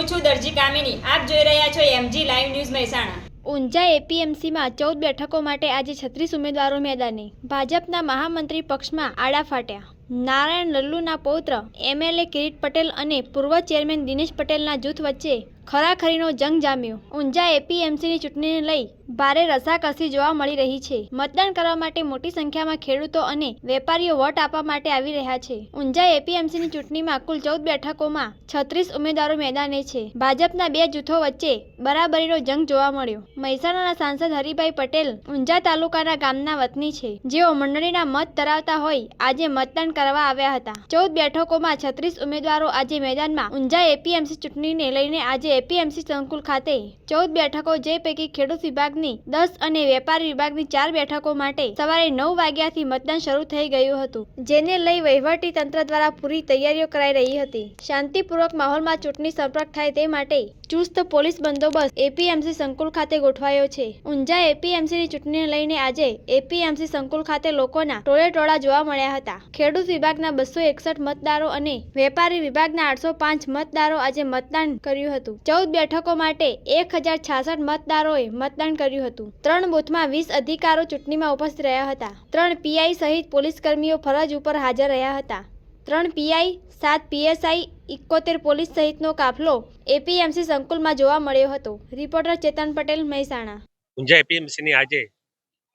હું છું દરજી કામિની, આપ જોઈ રહ્યા છો MG live news Mehsana. Unjha એપીએમસીમાં ચૌદ બેઠકો માટે આજે છત્રીસ ઉમેદવારો મેદાને. ભાજપના મહામંત્રી પક્ષમાં આડા ફાટ્યા. નારાયણ લલ્લુના પૌત્ર એમએલએ કિરીટ પટેલ અને પૂર્વ ચેરમેન દિનેશ પટેલના જૂથ વચ્ચે ખરાખરીનો જંગ જામ્યો. ઊંઝા એપીએમસીની ચૂંટણીને લઈ ભારે રસાકસી જોવા મળી રહી છે. મતદાન કરવા માટે મોટી સંખ્યામાં ખેડૂતો અને વેપારીઓ વોટ આપવા માટે આવી રહ્યા છે. ઊંઝા એપીએમસીની ચૂંટણીમાં કુલ ચૌદ બેઠકોમાં છત્રીસ ઉમેદવારો મેદાને છે. ભાજપના બે જૂથો વચ્ચે બરાબરીનો જંગ જોવા મળ્યો. મહેસાણાના સાંસદ હરિભાઈ પટેલ ઊંઝા તાલુકાના ગામના વતની છે. જેઓ મંડળીના મત ધરાવતા હોય, આજે મતદાન કરવા આવ્યા હતા. ચૌદ બેઠકોમાં છત્રીસ ઉમેદવારો આજે મેદાનમાં ઊંઝા એપીએમસી ચૂંટણીને લઈને આજે એપીએમસી સંકુલ ખાતે ચૌદ બેઠકો જે પૈકી ખેડૂત વિભાગની દસ અને વેપાર વિભાગની ચાર બેઠકો માટે સવારે નવ વાગ્યાથી મતદાન શરૂ થઈ ગયું હતું, જેને લઈ વહીવટી તંત્ર દ્વારા પૂરી તૈયારીઓ કરાઈ રહી હતી. શાંતિપૂર્વક માહોલમાં ચૂંટણી સંપર્ક થાય તે માટે ચુસ્ત પોલીસ બંદોબસ્ત એપીએમસી સંકુલ ખાતે ગોઠવાયો છે. ઊંઝા એપીએમસીની ચૂંટણીને લઈને આજે એપીએમસી સંકુલ ખાતે લોકોના ટોળે ટોળા જોવા મળ્યા હતા. ખેડૂત વિભાગના બસો એકસઠ મતદારો અને વેપારી વિભાગના આઠસો પાંચ મતદારો આજે મતદાન કર્યું હતું. ચૌદ બેઠકો માટે એક હજાર છાસઠ મતદારોએ મતદાન કર્યું હતું. ત્રણ બૂથમાં વીસ અધિકારો ચૂંટણીમાં ઉપસ્થિત રહ્યા હતા. ત્રણ પીઆઈ સહિત પોલીસ કર્મીઓ ફરજ ઉપર હાજર રહ્યા હતા. ત્રણ પીઆઈ, સાત પીએસઆઈ ઇકોતેર પોલીસ સહિતનો કાફલો એપીએમસી સંકુલમાં જોવા મળ્યો હતો. રિપોર્ટર ચેતન પટેલ, મહેસાણા. ઊંઝા એપીએમસીની આજે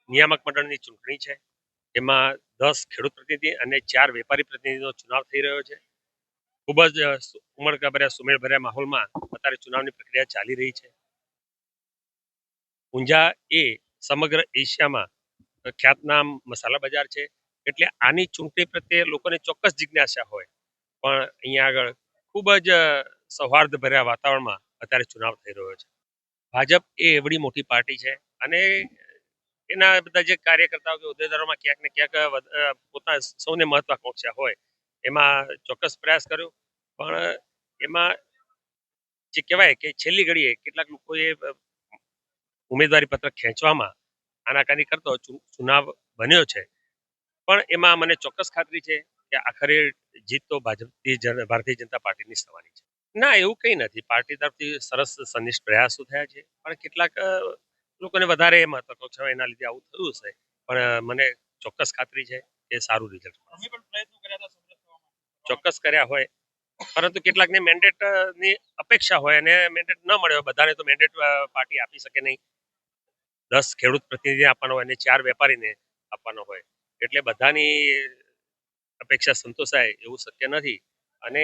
નિયામક મંડળની ચૂંટણી છે. એમાં દસ ખેડૂત પ્રતિનિધિ અને ચાર વેપારી પ્રતિનિધિનો ચુનાવ થઈ રહ્યો છે. ખૂબ જ ઉમળકાભર્યા, સુમેળભર્યા માહોલમાં અત્યારે ચુનાવની પ્રક્રિયા ચાલી રહી છે. ઊંઝા એ સમગ્ર એશિયામાં ખ્યાતનામ મસાલા બજાર છે. એટલે આની ચૂંટણી પ્રત્યે લોકોને ચોક્કસ જિજ્ઞાસા હોય. પણ અહીંયા આગળ ખૂબ જ સૌહાર્દભર્યા વાતાવરણમાં અત્યારે ચુનાવ થઈ રહ્યો છે. ભાજપ એ એવડી મોટી પાર્ટી છે અને એના બધા જે કાર્યકર્તાઓ કે હોદ્દેદારોમાં ક્યાંક ને ક્યાંક પોતા સૌને મહત્વાકાંક્ષા હોય. એમાં ચોક્કસ પ્રયાસ કર્યો, પણ એમાં જે કહેવાય કે છેલ્લી ઘડીએ કેટલાક લોકોએ ઉમેદવારી પત્ર ખેંચવામાં આનાકાની કરતો ચુનાવ બન્યો છે. પણ એમાં મને ચોક્કસ ખાતરી છે કે આખરે જીત તો ભાજપથી ભારતીય જનતા પાર્ટીની જ થવાની છે. ના એવું કંઈ નથી. પાર્ટી તરફથી સરસ સનિષ્ઠ પ્રયાસો થયા છે. પણ કેટલાક લોકોને વધારે મહત્વાકાંક્ષા એના લીધે આવું થયું હશે. પણ મને ચોક્કસ ખાતરી છે કે સારું રિઝલ્ટ ચોક્કસ કર્યા હોય. પરંતુ કેટલાકને મેન્ડેટની અપેક્ષા હોય અને મેન્ડેટ ન મળ્યો બધાને તો મેન્ડેટ પાર્ટી આપી શકે નહીં. દસ ખેડૂત પ્રતિનિધિ આપવાનો હોય અને ચાર વેપારીને આપવાનો હોય. એટલે બધાની અપેક્ષા સંતોષાય એવું શક્ય નથી. અને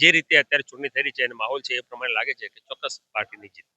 જે રીતે અત્યારે ચૂંટણી થઈ રહી છે અને માહોલ છે એ પ્રમાણે લાગે છે કે ચોક્કસ પાર્ટીની જીત.